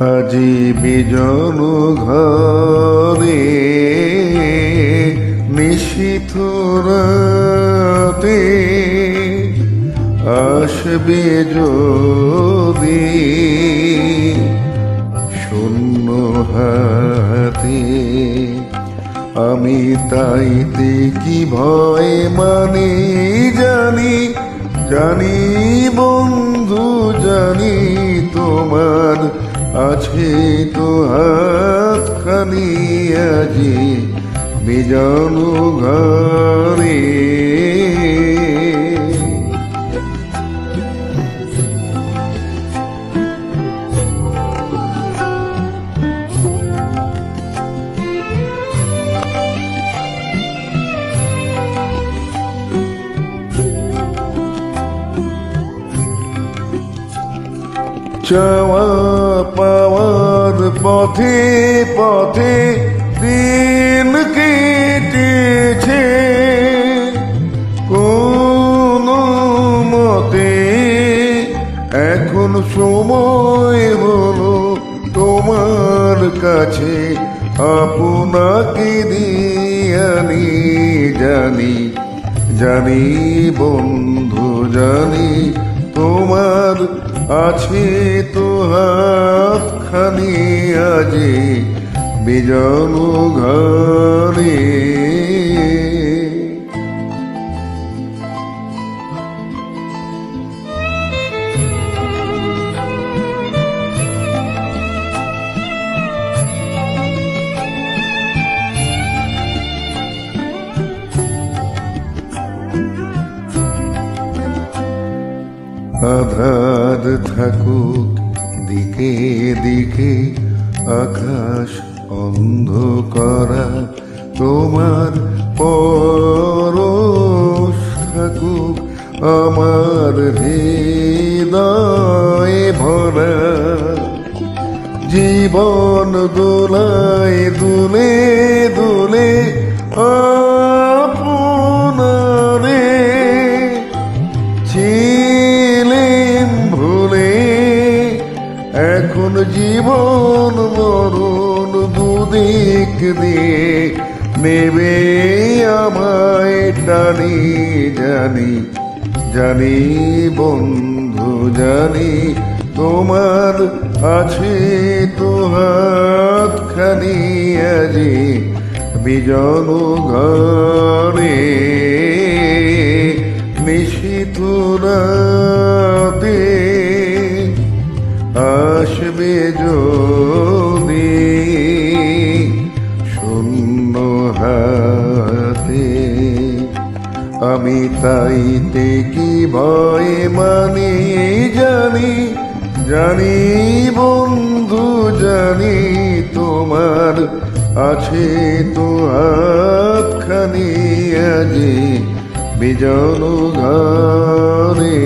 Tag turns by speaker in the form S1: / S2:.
S1: আজি বিজন ঘরে নিশিথ রাতে আসবে যদি শূন্য হাতে। আমি তাইতে কি ভয় মানে জানি জানি বন্ধু, জানি তোমার আছে তো হাতখানি আজি বিজানু চাওয়া পাওয়ার পথে পথে দিন কেটেছে। কোন মতে এখন সময় হলো তোমার কাছে। আপনাকে দিয়ানি জানি জানি বন্ধু, জানি তোমার আছে তো হাতখানি আজি বিজন ঘরে আধার থাকুক, দিকে দিকে আকাশ অন্ধ করা তোমার পরশ থাকুক, আমার হৃদয়ে ভরা জীবন দোলায় এখন জীবন মরণ দুদিক দিয়ে নেবে আমায় টানি, জানি জানি বন্ধু, জানি তোমার আছে তো হাতখানি আজি বিজন ঘরে নিশিথুরাতে হাতে আমি তাইতে কি ভয় মানি জানি জানি বন্ধু, জানি তোমার আছে তো হাতখানি আজি, বিজন ঘরে